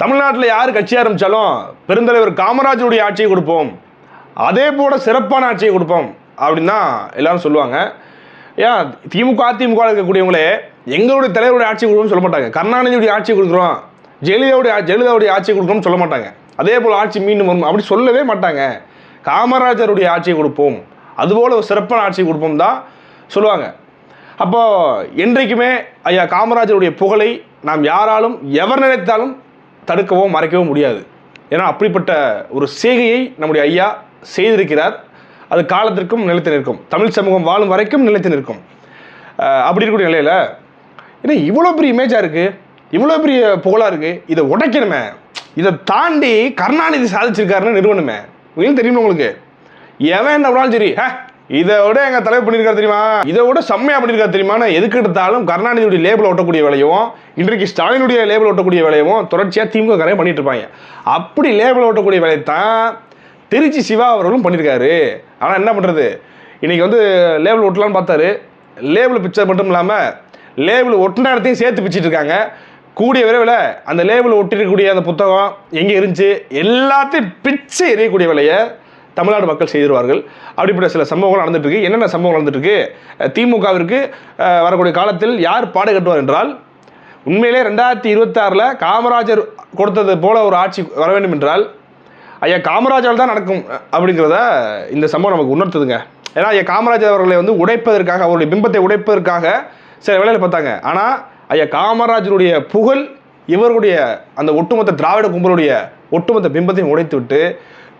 தமிழ்நாட்டில் யார் கட்சி ஆரம்பித்தாலும் பெருந்தலைவர் காமராஜருடைய ஆட்சியை கொடுப்போம். அதே போல் சிறப்பான ஆட்சியை கொடுப்போம். அப்படின்னு தான் எல்லாரும் சொல்லுவாங்க. ஏன் திமுக அதிமுக இருக்கக்கூடியவங்களே எங்களுடைய தலைவருடைய ஆட்சி கொடுக்கணும்னு சொல்ல மாட்டாங்க. கருணாநிதியுடைய ஆட்சி கொடுக்குறோம். ஜெயலலிதாவுடைய ஜெயலலிதாவுடைய ஆட்சி கொடுக்கணும்னு சொல்ல மாட்டாங்க. அதே போல் ஆட்சி மீண்டும் வரும். அப்படி சொல்லவே மாட்டாங்க. காமராஜருடைய ஆட்சியை கொடுப்போம். அதுபோல் ஒரு சிறப்பான ஆட்சியை கொடுப்போம் தான் சொல்லுவாங்க. அப்போது என்றைக்குமே ஐயா காமராஜருடைய புகழை நாம் யாராலும் எவர் நினைத்தாலும் தடுக்கவோ மறைக்கவோ முடியாது. ஏன்னா அப்படிப்பட்ட ஒரு செய்கையை நம்முடைய ஐயா செய்திருக்கிறார். அது காலத்திற்கும் நிலைத்து நிற்கும். தமிழ் சமூகம் வாழும் வரைக்கும் நிலைத்து நிற்கும். அப்படி இருக்கக்கூடிய நிலையில் ஏன்னா இவ்வளோ பெரிய இமேஜாக இருக்குது இவ்வளோ பெரிய புகழாக இருக்குது இதை உடைக்கணுமே. இதை தாண்டி கருணாநிதி சாதிச்சிருக்காருன்னு நிறுவனமே உங்களுக்கு தெரியுமா உங்களுக்கு? எவன் என்ன பண்ணாலும் சரி ஹே இதை விட எங்கள் தலைவர் பண்ணியிருக்காரு தெரியுமா? இதை விட செம்மையா பண்ணியிருக்காரு தெரியுமான்னு எதுக்கு எடுத்தாலும் கருணாநிதியுடைய லேபிள் ஒட்டக்கூடிய வேலையும் இன்றைக்கு ஸ்டாலினுடைய லேபிள் ஒட்டக்கூடிய வேலையும் தொடர்ச்சியாக திமுக கரையை பண்ணிட்டு இருப்பாங்க. அப்படி லேபிள் ஒட்டக்கூடிய வேலையை தான் திருச்சி சிவா அவர்களும் பண்ணியிருக்காரு ஆனால் என்ன பண்ணுறது இன்றைக்கி வந்து லேபிள் ஒட்டலான்னு பார்த்தாரு. லேபிள் பிக்சர் மட்டும் இல்லாமல் லேபிள் ஒட்டின இடத்தையும் சேர்த்து பிச்சிட்டு இருக்காங்க. கூடிய விரைவில் அந்த லேபிள் ஒட்டிருக்கக்கூடிய அந்த புத்தகம் எங்கே இருந்துச்சு? எல்லாத்தையும் பிச்சு எறியக்கூடிய வேலையை தமிழ்நாடு மக்கள் செய்திருவார்கள். அப்படிப்பட்ட சில சம்பவங்கள் நடந்துட்டுருக்கு. என்னென்ன சம்பவங்கள் நடந்துட்டுருக்கு? திமுகவிற்கு வரக்கூடிய காலத்தில் யார் பாடு கட்டுவார் என்றால் உண்மையிலே ரெண்டாயிரத்தி இருபத்தாறில் காமராஜர் கொடுத்தது போல ஒரு ஆட்சி வர வேண்டும் என்றால் ஐயா காமராஜர் தான் நடக்கும் அப்படிங்கிறத இந்த சம்பவம் நமக்கு உணர்த்துதுங்க. ஏன்னா ஐயா காமராஜர் அவர்களை வந்து உடைப்பதற்காக அவருடைய பிம்பத்தை உடைப்பதற்காக சில வேலையில் பார்த்தாங்க. ஆனால் ஐயா காமராஜருடைய புகழ் இவர்களுடைய அந்த ஒட்டுமொத்த திராவிட கும்பலுடைய ஒட்டுமொத்த பிம்பத்தையும் உடைத்து விட்டு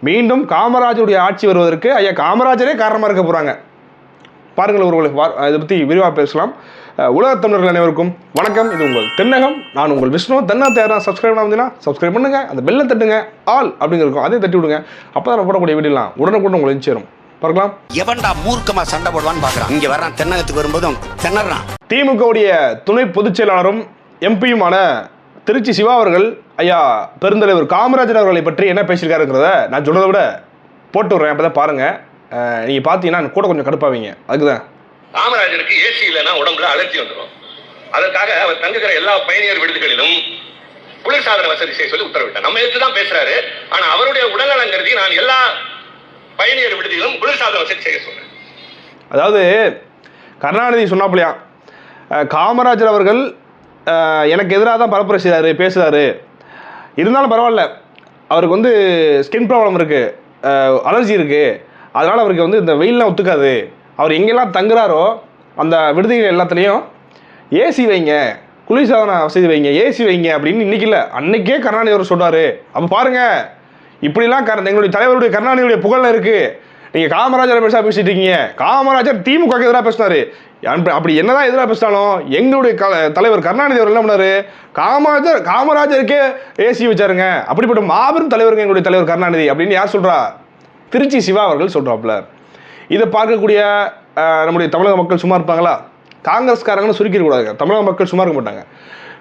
மீண்டும் காமராஜருடைய ஆட்சி வருவதற்கு ஐயா காமராஜரே காரணமாக இருக்க போகிறாங்க பாருங்கள் வா- இதை பற்றி விரிவாக பேசலாம். உலகத் தமிழர்கள் அனைவருக்கும் வணக்கம். இது உங்கள் தென்னகம். நான் உங்கள் விஷ்ணு. தென்னா தேரா சப்ஸ்கிரைப் பண்ணாமல் சப்ஸ்கிரைப் பண்ணுங்க. அந்த பெல்லை தட்டுங்க. ஆல் அப்படிங்க இருக்கும். அதையும் தட்டி விடுங்க. அப்போ தான் போடக்கூடிய வீடியோலாம் உடனுக்குடன் உங்களை சேரும். பார்க்கலாம். எவன்டா மூர்க்கமா சண்டை போடுவான்னு பாக்குறான். இங்க வர்றான் தென்னகத்துக்கு வரும்போதும் திணறான். திமுகவுடைய துணை பொதுச் செயலாளரும் எம்பியுமான திருச்சி சிவா அவர்கள் ஐயா பெருந்தலைவர் காமராஜர் அவர்களை பற்றி என்ன பேசியிருக்காருங்கிறத நான் சொல்றதை விட போட்டு விட்றேன். அப்போ தான் பாருங்கள் நீங்கள் பார்த்தீங்கன்னா கூட கொஞ்சம் கடுப்பாவீங்க அதுக்கு தான் காமராஜருக்கு ஏசி இல்லைன்னா உடம்புல அலர்ஜி வந்துடும் அதற்காக அவர் தங்குகிற எல்லா பயணியர் விடுதிகளிலும் குளிர்சாதன வசதி செய்ய சொல்லி உத்தரவிட்டார். நம்ம எடுத்து தான் பேசுறாரு. ஆனா அவருடைய உடல்நலம் கருதி நான் எல்லா பயணியர் விடுதிகளும் குளிர்சாதன வசதி செய்ய சொன்னேன் அதாவது கருணாநிதி சொன்னாப்புலையா காமராஜர் அவர்கள் எனக்கு எதிராக தான் பரப்புரை செய்கிறாரு பேசுகிறாரு இருந்தாலும் பரவாயில்ல. அவருக்கு வந்து ஸ்கின் ப்ராப்ளம் இருக்குது அலர்ஜி இருக்குது அதனால் அவருக்கு வந்து இந்த வெயிலெலாம் ஒத்துக்காது. அவர் எங்கெல்லாம் தங்குறாரோ அந்த விடுதிகள் எல்லாத்துலேயும் ஏசி வைங்க. குளிர்சாதன வசதி வைங்க. ஏசி வைங்க அப்படின்னு இன்னைக்கு இல்லை. அன்னைக்கே கருணாநிதி அவர் சொல்றாரு. அப்போ பாருங்க. இப்படிலாம் கர எங்களுடைய தலைவருடைய கருணாநிதியுடைய புகழ்ல இருக்குது நீங்கள் காமராஜரை பெருசாக பேசிட்டு இருக்கீங்க. காமராஜர் திமுக எதிராக பேசினார். அப்படி என்னதான் எதிராக பேசினாலும் எங்களுடைய க- தலைவர் கருணாநிதி அவர் என்ன பண்ணாரு? காமராஜர் காமராஜருக்கே ஏசி வச்சாருங்க. அப்படிப்பட்ட மாபெரும் தலைவருங்க எங்களுடைய தலைவர் கருணாநிதி அப்படின்னு யார் சொல்றா? திருச்சி சிவா அவர்கள் சொல்கிறாப்புல இதை பார்க்கக்கூடிய நம்முடைய தமிழக மக்கள் சும்மா இருப்பாங்களா? காங்கிரஸ்காரங்கன்னு சுருக்கிடக்கூடாதுங்க. தமிழக மக்கள் சும்மா இருக்க மாட்டாங்க.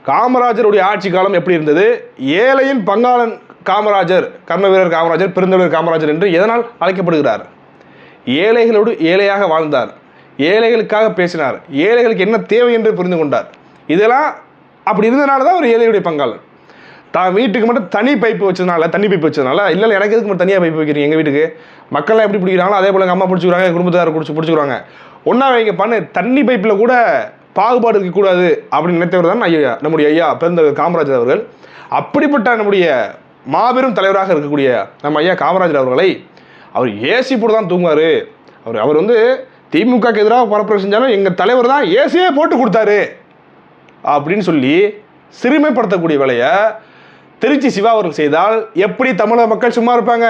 காமராஜருடைய ஆட்சி காலம் எப்படி இருந்தது? ஏழையின் பங்காளன் காமராஜர் கர்ம வீரர் காமராஜர் பெருந்தலைவர் காமராஜர் என்று எதனால் அழைக்கப்படுகிறார்? ஏழைகளோடு ஏழையாக வாழ்ந்தார். ஏழைகளுக்காக பேசினார். ஏழைகளுக்கு என்ன தேவை என்று புரிந்து கொண்டார். இதெல்லாம் அப்படி இருந்தனால தான் ஒரு ஏழையுடைய பங்காளன் தான் வீட்டுக்கு மட்டும் தனி பைப்பு வச்சதுனால தண்ணி பைப்பு வச்சதுனால இல்லை இல்லை எனக்கு எதுக்கு மட்டும் தனியாக பைப்பு வைக்கிறீங்க எங்கள் வீட்டுக்கு? மக்கள்லாம் எப்படி பிடிக்கிறாங்களோ அதே போல் எங்கள் அம்மா பிடிச்சிக்கிறாங்க எங்கள் குடும்பத்தார் குடிச்சு பிடிச்சிக்கிறாங்க. ஒன்றா வைங்க பண்ணு. தண்ணி பைப்பில் கூட பாகுபாடு இருக்கக்கூடாது அப்படின்னு நினைத்தவர் தான் ஐயா நம்முடைய ஐயா பிறந்தவர் காமராஜர் அவர்கள். அப்படிப்பட்ட நம்முடைய மாபெரும் தலைவராக இருக்கக்கூடிய நம்ம ஐயா காமராஜர் அவர்களை அவர் ஏசி போட்டு தான் தூங்குவார். அவர் அவர் வந்து திமுகக்கு எதிராக பரப்புரை செஞ்சாலும் எங்கள் தலைவர் தான் ஏசியே போட்டு கொடுத்தாரு அப்படின்னு சொல்லி சிறுமைப்படுத்தக்கூடிய வேலையை திருச்சி சிவா அவர்கள் செய்தால் எப்படி தமிழக மக்கள் சும்மா இருப்பாங்க?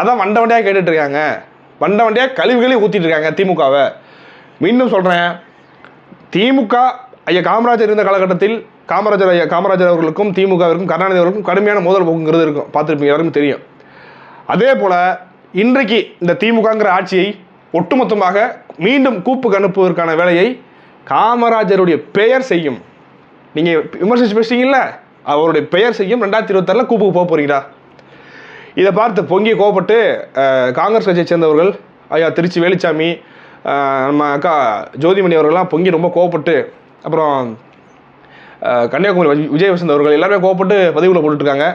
அதான் வண்ட வண்டியாக கேட்டுட்ருக்காங்க வண்ட வண்டியாக கழிவுகளே ஊற்றிட்டு இருக்காங்க திமுகவை. மீண்டும் சொல்கிறேன் திமுக ஐயா காமராஜர் இருந்த காலகட்டத்தில் காமராஜர் ஐயா காமராஜர் அவர்களுக்கும் திமுகவிற்கும் கருணாநிதி அவர்களுக்கும் கடுமையான மோதல் போக்குங்கிறது இருக்கும். பார்த்துருப்பீங்க எல்லாருக்கும் தெரியும். அதே போல் இன்றைக்கு இந்த திமுகங்கிற ஆட்சியை ஒட்டுமொத்தமாக மீண்டும் கூப்புக்கு அனுப்புவதற்கான வேலையை காமராஜருடைய பெயர் செய்யும். நீங்கள் விமர்சித்து பேசுறீங்கல்ல? அவருடைய பெயர் செய்யும். ரெண்டாயிரத்தி இருபத்தாறில் கூப்புக்கு போக போறீங்களா? இதை பார்த்து பொங்கி கோபப்பட்டு காங்கிரஸ் கட்சியை சேர்ந்தவர்கள் ஐயா திருச்சி வேலுச்சாமி நம்ம அக்கா ஜோதிமணி அவர்கள்லாம் பொங்கி ரொம்ப கோவப்பட்டு அப்புறம் கன்னியாகுமரி வி- விஜய் வசந்த் அவர்கள் எல்லாருமே கோவப்பட்டு பதிவில் போட்டுட்ருக்காங்க.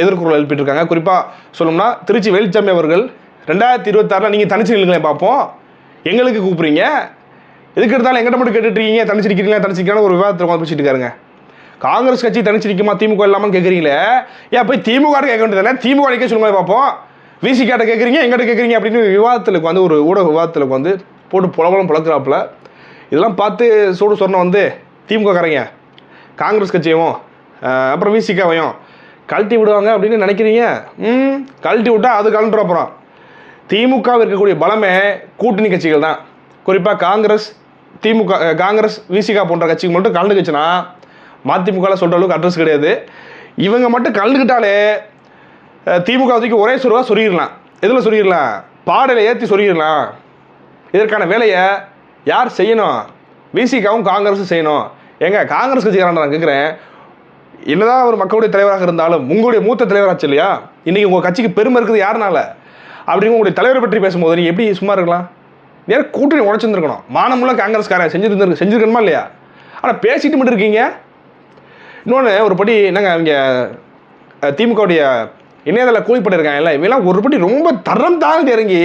எதிர்குறல் எழுப்பிட்டு இருக்காங்க குறிப்பாக சொல்லணும்னா திருச்சி வேலுச்சாமி அவர்கள் ரெண்டாயிரத்தி இருபத்தாறில் நீங்கள் தனிச்சு நில்லுங்களேன் பார்ப்போம் எங்களுக்கு கூப்பிட்றீங்க. எதுக்கு எடுத்தாலும் எங்கிட்ட மட்டும் கேட்டுட்டு இருக்கீங்க தனிச்சு நிற்கிறீங்களா ஒரு விவாதத்தில் உட்காந்து பேசிட்டு இருக்காருங்க. காங்கிரஸ் கட்சி தனிச்சு நிற்குமா திமுக இல்லாமல் கேட்குறீங்களே ஏன் போய் திமுக கேட்க வேண்டியதானே திமுக நிற்க சொல்லுங்க பார்ப்போம் விசிகாட்ட கேட்குறீங்க எங்கிட்ட கேட்குறீங்க அப்படின்னு விவாதத்தில் வந்து ஒரு ஊடக விவாதத்தில் வந்து போட்டு புலவலம் புழக்கிறாப்புல இதெல்லாம் பார்த்து சூடு சொன்ன வந்து திமுக காரங்க. காங்கிரஸ் கட்சியவும் அப்புறம் விசிகாவையும் கழட்டி விடுவாங்க அப்படின்னு நினைக்கிறீங்க? ம் கழட்டி விட்டால் அது கலண்டுற அப்புறம். திமுகவில் இருக்கக்கூடிய பலமே கூட்டணி கட்சிகள் தான். குறிப்பாக காங்கிரஸ் திமுக காங்கிரஸ் விசிகா போன்ற கட்சிக்கு மட்டும் கலந்துக்கிச்சுன்னா மதிமுகவில் சொல்கிற அளவுக்கு அட்ரஸ் கிடையாது. இவங்க மட்டும் கலந்துக்கிட்டாலே திமுக தூக்கி ஒரே சுருவாக சொருகிடலாம். எதில் சொருகிடலாம்? பாடலை ஏற்றி சொருகிடலாம். இதற்கான வேலையை யார் செய்யணும்? விசிகாவும் காங்கிரஸும் செய்யணும். ஏங்க காங்கிரஸ் கட்சிக்காரன் நான் கேட்குறேன் என்னதான் ஒரு மக்களுடைய தலைவராக இருந்தாலும் உங்களுடைய மூத்த தலைவராச்சு இல்லையா? இன்றைக்கி உங்கள் கட்சிக்கு பெருமை இருக்குது யாருனால? அப்படின்னு உங்களுடைய தலைவரை பற்றி பேசும்போது நீங்கள் எப்படி சும்மா இருக்கலாம்? நேரம் கூட்டணி உடச்சிருந்துருக்கணும். மானமுள்ள காங்கிரஸ்காரன் செஞ்சுருந்துருக்கு செஞ்சுருக்கணுமா இல்லையா? ஆனால் பேசிட்டு மட்டும் இருக்கீங்க. இன்னொன்று ஒரு படி என்னங்க அவங்க திமுகவுடைய இணையதள கூலிப்பட்டு இருக்காங்க இல்லை இவெல்லாம் ஒரு படி ரொம்ப தரம் தாழ்ந்து இறங்கி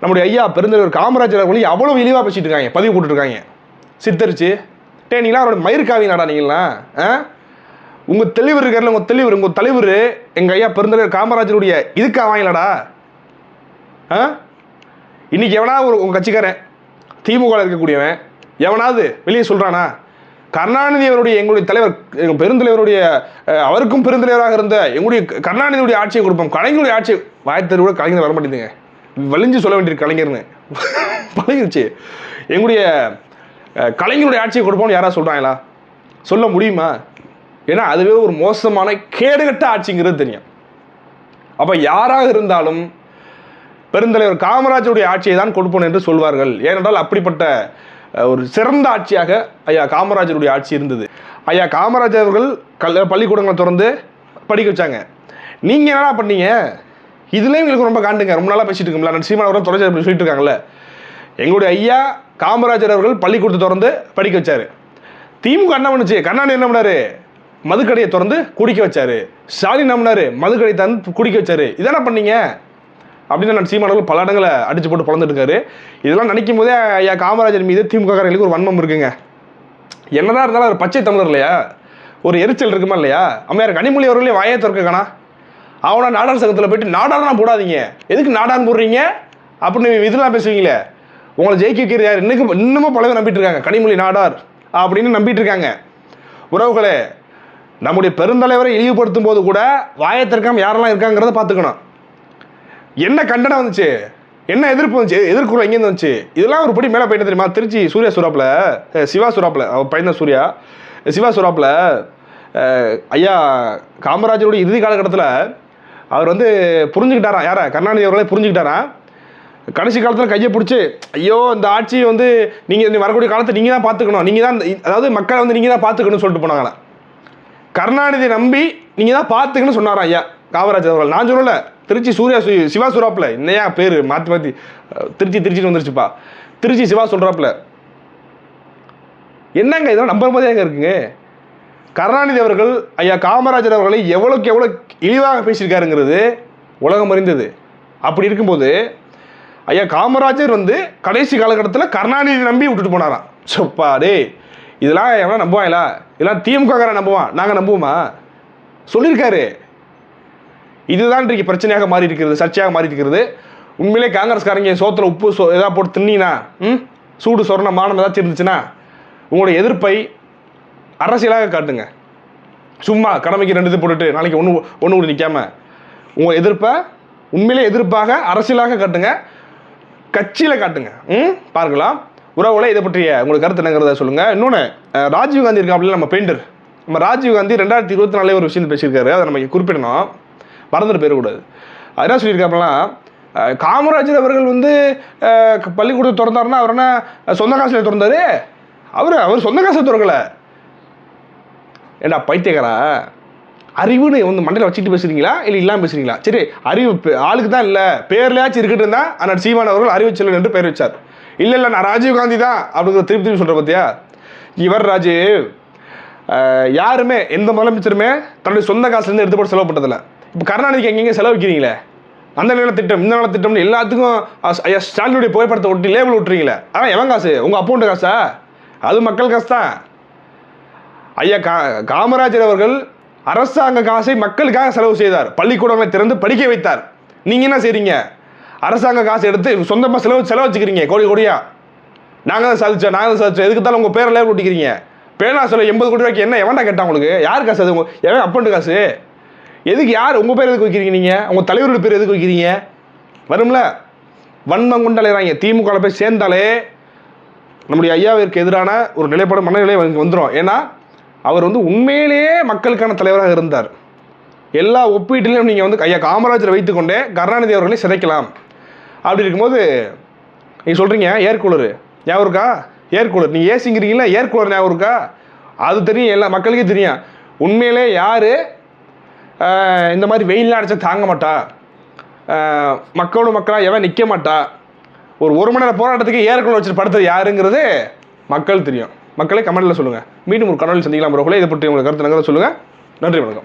நம்முடைய ஐயா பெருந்தலைவர் காமராஜர் அவர்களையும் அவ்வளோ இழிவாக பேசிட்டு இருக்காங்க பதிவு போட்டுருக்காங்க சித்தரிச்சு. டே நீங்களாம் அவரோட மயிர்காவிங்களாடா நீங்களாம் ஆ உங்கள் தெளிவு இருக்கார்ல உங்கள் தெளிவு உங்கள் தலைவர் எங்கள் ஐயா பெருந்தலைவர் காமராஜருடைய இதுக்கா வாங்கலடா. ஆ? இன்னைக்கு எவனாவது ஒரு உங்கள் கட்சிக்காரன் திமுகவில் இருக்கக்கூடியவன் எவனாவது வெளியே சொல்கிறானா கருணாநிதி அவருடைய எங்களுடைய தலைவர் எங்கள் பெருந்தலைவருடைய அவருக்கும் பெருந்தலைவராக இருந்த எங்களுடைய கருணாநிதியுடைய ஆட்சியை கொடுப்போம் கலைஞருடைய ஆட்சி வாய்த்தறிவு கூட கலைஞர் வர மாட்டேங்குதுங்க. வலிஞ்சு சொல்ல வேண்டியிருக்கு கலைஞர்னு. பழகிருச்சு எங்களுடைய கலைஞருடைய ஆட்சியை கொடுப்போம்னு யாராவது சொல்கிறாங்களா சொல்ல முடியுமா? ஏன்னா அதுவே ஒரு மோசமான கேடுகட்ட ஆட்சிங்கிறது தெரியும். அப்போ யாராக இருந்தாலும் பெருந்தலைவர் காமராஜருடைய ஆட்சியை தான் கொடுப்போம் என்று சொல்வார்கள். ஏனென்றால் அப்படிப்பட்ட ஒரு சிறந்த ஆட்சியாக ஐயா காமராஜருடைய ஆட்சி இருந்தது. ஐயா காமராஜர் அவர்கள் கல் பள்ளிக்கூடங்களை திறந்து படிக்க வச்சாங்க. நீங்கள் என்னடா பண்ணீங்க? இதுலேயும் எங்களுக்கு ரொம்ப காண்டுங்க. ரொம்ப நாளாக பேசிட்டு இருக்கோம்ல. நான் அவர்கள் தொடர்ச்சி சொல்லிட்டு இருக்காங்கல்ல. எங்களுடைய ஐயா காமராஜர் அவர்கள் பள்ளிக்கூடத்தை திறந்து படிக்க வச்சார். திமுக என்ன பண்ணுச்சு? கண்ணாடி என்ன பண்ணாரு? மதுக்கடையை திறந்து குடிக்க வச்சாரு. ஸ்டாலின் என்ன பண்ணாரு? மதுக்கடை தந்து குடிக்க வச்சாரு. இதெல்லாம் பண்ணீங்க? அப்படின்னு நான் சீமானவர்கள் பல இடங்களை அடிச்சு போட்டு பிறந்துட்டு இருக்காரு இதெல்லாம் நினைக்கும் போதே ஐயா காமராஜர் மீது திமுககாரர்களுக்கு ஒரு வன்மம் இருக்குங்க. என்னதான் இருந்தாலும் ஒரு பச்சை தமிழர் இல்லையா? ஒரு எரிச்சல் இருக்குமா இல்லையா? அம்மையார் கனிமொழி அவர்களே வாயே திறக்க காணா. அவனா நாடார் சங்கத்தில் போயிட்டு நாடாரெலாம் போடாதீங்க. எதுக்கு நாடான் போடுறீங்க? அப்படின்னு இதெல்லாம் பேசுவீங்களே. உங்களை ஜெயிக்க வைக்கிறது யார்? இன்னும் இன்னமும் பல நம்பிட்டு இருக்காங்க கனிமொழி நாடார் அப்படின்னு நம்பிட்டு இருக்காங்க உறவுகளே நம்முடைய பெருந்தலைவரை இழிவுபடுத்தும் போது கூட வாயை யாரெல்லாம் இருக்காங்கிறத பார்த்துக்கணும். என்ன கண்டனம் வந்துச்சு? என்ன எதிர்ப்பு வந்துச்சு? எதிர்க்குறோம் எங்கேருந்து வந்துச்சு? இதெல்லாம் ஒரு படி மேலே போயிட்டு தெரியுமா? திருச்சி சூர்யா சுறாப்பில். சிவா சுறாப்பில். அவர் பையன் தான் சூர்யா சிவா சுறாப்பில். ஐயா காமராஜருடைய இறுதி காலகட்டத்தில் அவர் வந்து புரிஞ்சுக்கிட்டாராம் யாரை? கருணாநிதி அவர்களே புரிஞ்சுக்கிட்டாராம் கடைசி காலத்தில் கையை பிடிச்சி ஐயோ இந்த ஆட்சி வந்து நீங்கள் வரக்கூடிய காலத்தை நீங்கள் தான் பார்த்துக்கணும். நீங்கள் தான் அதாவது மக்களை வந்து நீங்கள் தான் பார்த்துக்கணும்னு சொல்லிட்டு போனாங்களே? கருணாநிதி நம்பி நீங்கள் தான் பார்த்துக்கணும்னு சொன்னாரா ஐயா? காமராஜர் அவர்கள். நான் சொல்லல திருச்சி சூர்யா சு- சிவா சுறாப்புல என்னையா பேர் மாற்றி மாற்றி திருச்சி திருச்சின்னு வந்துருச்சுப்பா. திருச்சி சிவா சொல்கிறாப்புல என்னங்க இதெல்லாம் நம்புற மாதிரியே இருக்குங்க? கருணாநிதி அவர்கள் ஐயா காமராஜர் அவர்களை எவ்வளோக்கு எவ்வளோ இழிவாக பேசியிருக்காருங்கிறது உலகம் அறிந்தது. அப்படி இருக்கும்போது ஐயா காமராஜர் வந்து கடைசி காலகட்டத்தில் கருணாநிதி நம்பி விட்டுட்டு போனாராம். சொப்பா டேய் இதெல்லாம் எவனா நம்புவாங்களா? இதெல்லாம் திமுக நம்புவான். நாங்கள் நம்புவோமா? சொல்லியிருக்காரு. இதுதான் இன்றைக்கு பிரச்சனையாக மாறி இருக்கிறது சர்ச்சையாக மாறி இருக்கிறது உண்மையிலே காங்கிரஸ்காரங்க சோத்தில் உப்பு சோ ஏதாவது போட்டு தின்னீங்கன்னா ம்? சூடு சொரண மானம் ஏதாச்சும் இருந்துச்சுன்னா உங்களுடைய எதிர்ப்பை அரசியலாக காட்டுங்க. சும்மா கடமைக்கு ரெண்டு இது போட்டுட்டு நாளைக்கு ஒன்று ஒன்று கூட நிற்காம உங்கள் எதிர்ப்பை உண்மையிலே எதிர்ப்பாக அரசியலாக காட்டுங்க. கட்சியில் காட்டுங்க ம்? பார்க்கலாம். உறவுகளை இதை பற்றிய உங்களுக்கு கருத்து என்னங்கிறத சொல்லுங்கள் இன்னொன்று ராஜீவ் காந்தி இருக்காப்புல நம்ம பெயிண்டர் நம்ம ராஜீவ் காந்தி ரெண்டாயிரத்தி இருபத்தி நாலே ஒரு விஷயம் பேசியிருக்காரு. அதை நம்ம குறிப்பிடணும். மறந்துட்டு போயிடக்கூடாது. அது என்ன சொல்லியிருக்காப்புலாம் காமராஜர் அவர்கள் வந்து பள்ளிக்கூடத்தை திறந்தாருன்னா அவர் என்ன சொந்த காசில் திறந்தாரு? அவர் அவர் சொந்த காசை திறக்கலை. ஏண்டா பைத்தியக்காரா? அறிவுன்னு வந்து மண்டையில் வச்சுட்டு பேசுறீங்களா? இல்லை இல்லாமல் பேசுறீங்களா? சரி அறிவு பே- ஆளுக்கு தான் இல்லை. பேர்லையாச்சும் இருக்கட்டு இருந்தால் ஆனால் சீமான் அவர்கள் அறிவு செல்வன் என்று பெயர் வச்சார். இல்லை இல்லை நான் ராஜீவ் காந்தி தான் அப்படிங்கிற திருப்பி திருப்பி சொல்கிற பார்த்தியா இவர் ராஜீவ் யாருமே எந்த முதலமைச்சருமே தன்னுடைய சொந்த காசுலேருந்து எடுத்து போட்டு செலவு பண்ணதில்லை இப்போ கருணாநிதிக்கு எங்கெங்கே செலவிக்கிறீங்களே அந்த நலத்திட்டம் இந்த நில எல்லாத்துக்கும் அஸ்- ஐயா ஸ்டாலினுடைய புகைப்படத்தை ஒட்டி லேபிள் விட்டுறீங்களே? அதான் எவன் காசு? உங்கள் அப்பௌண்ட் காசா? அது மக்கள் காசு தான் ஐயா கா காமராஜர் அவர்கள் அரசாங்க காசை மக்களுக்காக செலவு செய்தார். பள்ளிக்கூடங்களை திறந்து படிக்க வைத்தார். நீங்கள் என்ன செய்கிறீங்க அரசாங்க காசு எடுத்து சொந்தமாக செலவு செலவு வச்சுக்கிறீங்க கோடி கோடியா? நாங்கள் தான் சாதிச்சோம் நாங்கள் தான் சாதிச்சோம் எதுக்கு தான் உங்கள் பேரை லேபிள் ஒட்டிக்கிறீங்க பேனா சொல்ல எண்பது கோடி ரூபாய்க்கு என்ன எவன்டா கேட்டான் உங்களுக்கு? யார் காசு அது எவன் அப்பௌண்ட் காசு? எதுக்கு யார் உங்கள் பேர் எதுக்கு வைக்கிறீங்க நீங்கள் உங்கள் தலைவரோட பேர் எதுக்கு வைக்கிறீங்க? வரும்ல. வன்மம் கொண்டாடுறாங்க திமுக போய் சேர்ந்தாலே நம்முடைய ஐயாவிற்கு எதிரான ஒரு நிலைப்பாடு மனநிலை வந்துடும் ஏன்னா அவர் வந்து உண்மையிலேயே மக்களுக்கான தலைவராக இருந்தார். எல்லா ஒப்பீட்டிலையும் நீங்கள் வந்து ஐயா காமராஜரை வைத்துக்கொண்டே கருணாநிதி அவர்களை சிதைக்கலாம். அப்படி இருக்கும்போது நீங்கள் சொல்கிறீங்க ஏர் கூலரு. ஞாபகம் இருக்கா? Air cooler. நீங்கள் ஏசிங்கிறீங்களா ஏர் கூலர் ஞாபகம் இருக்கா? அது தெரியும் எல்லா மக்களுக்கே தெரியும். உண்மையிலே யார் இந்த மாதிரி வெயிலெலாம் அடித்தா தாங்க மாட்டா. மக்களோட மக்களாக எவன் நிற்க மாட்டா. ஒரு ஒரு மணி நேரம் போராட்டத்துக்கு ஏற்கனவே வச்சுட்டு படுத்தது யாருங்கிறது மக்கள் தெரியும். மக்களை கமெண்ட்டில் சொல்லுங்கள் மீண்டும் ஒரு கனவில் சந்திக்கலாம். ப்ரோக்களே இதை பற்றி உங்களுக்கு கருத்து நகர சொல்லுங்கள் நன்றி வணக்கம்.